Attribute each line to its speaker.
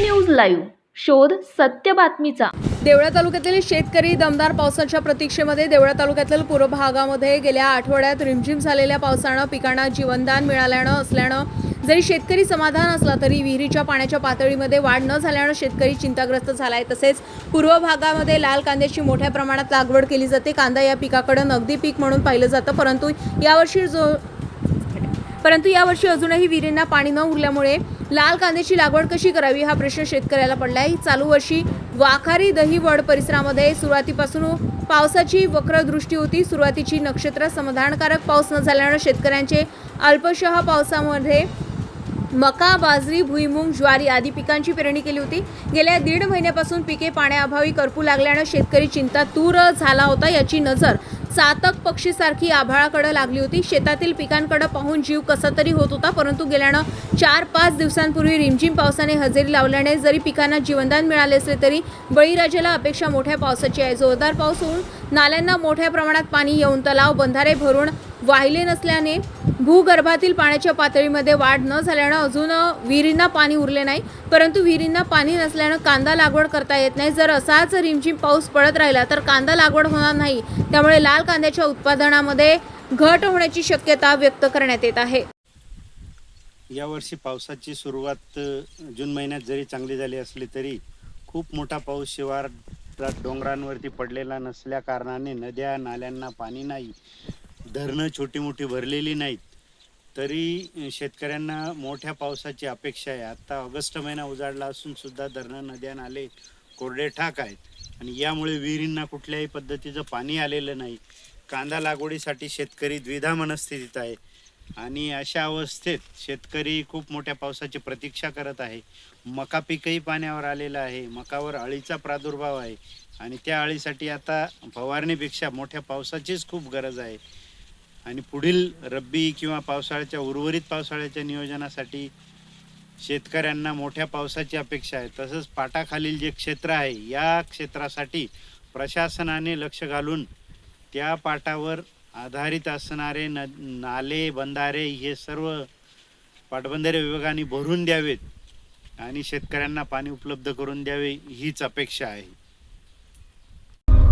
Speaker 1: News live. शोध सत्य बातमीचा.
Speaker 2: देवळा तालुक्यातील शेतकरी दमदार पावसाच्या प्रतीक्षेमध्ये देवळा तालुक्यातील पूर्व भागामध्ये गेल्या आठवड्यात रिमझिम झालेल्या पावसानं पिकांना जीवनदान मिळाल्यानं असल्यानं जरी शेतकरी समाधान असला तरी विहिरीच्या पाण्याच्या पातळीमध्ये वाढ न झाल्यानं शेतकरी चिंताग्रस्त झाला आहे तसेच पूर्व भागामध्ये लाल कांद्याची मोठ्या प्रमाणात लागवड केली जाते. कांदा या पिकाकडे नगदी पीक म्हणून पाहिलं जातं. परंतु यावर्षी जो परंतु यावर्षी अजूनही विहिरींना पाणी न उरल्यामुळे लाल कांद्याची लागवड कशी करावी हा प्रश्न शेतकऱ्याला पडला आहे चालू वर्षी वाखारी दहीवड परिसरामध्ये सुरुवातीपासून पावसाची वक्रदृष्टी होती. सुरुवातीची नक्षत्र समाधानकारक पाऊस न झाल्यानं शेतकऱ्यांचे अल्पशः पावसामध्ये मका बाजरी भुईमूग ज्वारी आदी पिकांची पेरणी केली होती. गेल्या दीड महिन्यापासून पिके पाण्याअभावी करपू लागल्यानं शेतकरी चिंता तूर झाला होता याची नजर चातक पक्षीसारखी आभाळाकडे लागली होती. शेतातील पिकांकडे पाहून जीव कसा तरी होत होता परंतु गेल्यानं चार पाच दिवसांपूर्वी रिमझिम पावसाने हजेरी लावल्याने जरी पिकांना जीवनदान मिळाले असले तरी बळीराजाला अपेक्षा मोठ्या पावसाची आहे. जोरदार पाऊस होऊन नाल्यांना मोठ्या प्रमाणात पाणी येऊन तलाव बंधारे भरून वाहिले नसल्याने भूगर्भातील पाण्याच्या पातळीमध्ये वाढ न झाल्यानं अजून विहिरींना पाणी उरले नाही परंतु विहिरींना पाणी नसल्यानं कांदा लागवड करता येत नाही. जर असाच रिमझिम पाऊस पडत राहिला तर कांदा लागवड होणार नाही. त्यामुळे लाल कांद्याच्या उत्पादनामध्ये घट होण्याची शक्यता व्यक्त करण्यात येत आहे.
Speaker 3: यावर्षी पावसाची सुरुवात जून महिन्यात जरी चांगली झाली असली तरी खूप मोठा पाऊस शिवारात डोंगरांवरती पडलेला नसल्या कारणाने नद्या नाल्यांना पाणी नाही. धरणं छोटी मोठी भरलेली नाहीत. तरी शेतकऱ्यांना मोठ्या पावसाची अपेक्षा आहे. आत्ता ऑगस्ट महिना उजाडला असून सुद्धा धरणं नद्या नाले कोरडे ठाक आहेत. आणि यामुळे विहिरींना कुठल्याही पद्धतीचं पाणी आलेलं नाही. कांदा लागवडीसाठी शेतकरी द्विधा मनस्थितीत आहे. आणि अशा अवस्थेत शेतकरी खूप मोठ्या पावसाची प्रतीक्षा करत आहे. मका पीकही पाण्यावर आलेलं आहे. मकावर अळीचा प्रादुर्भाव आहे. आणि त्या अळीसाठी आता फवारणीपेक्षा मोठ्या पावसाचीच खूप गरज आहे. आणि पुढील रब्बी किंवा पावसाळ्याच्या उर्वरित पावसाळ्याच्या नियोजनासाठी शेतकऱ्यांना मोठ्या पावसाची अपेक्षा आहे. तसंच पाटाखालील जे क्षेत्र आहे या क्षेत्रासाठी प्रशासनाने लक्ष घालून त्या पाटावर आधारित असणारे न नाले बंधारे हे सर्व पाटबंधारे विभागाने भरून द्यावेत आणि शेतकऱ्यांना पाणी उपलब्ध करून द्यावे हीच अपेक्षा आहे.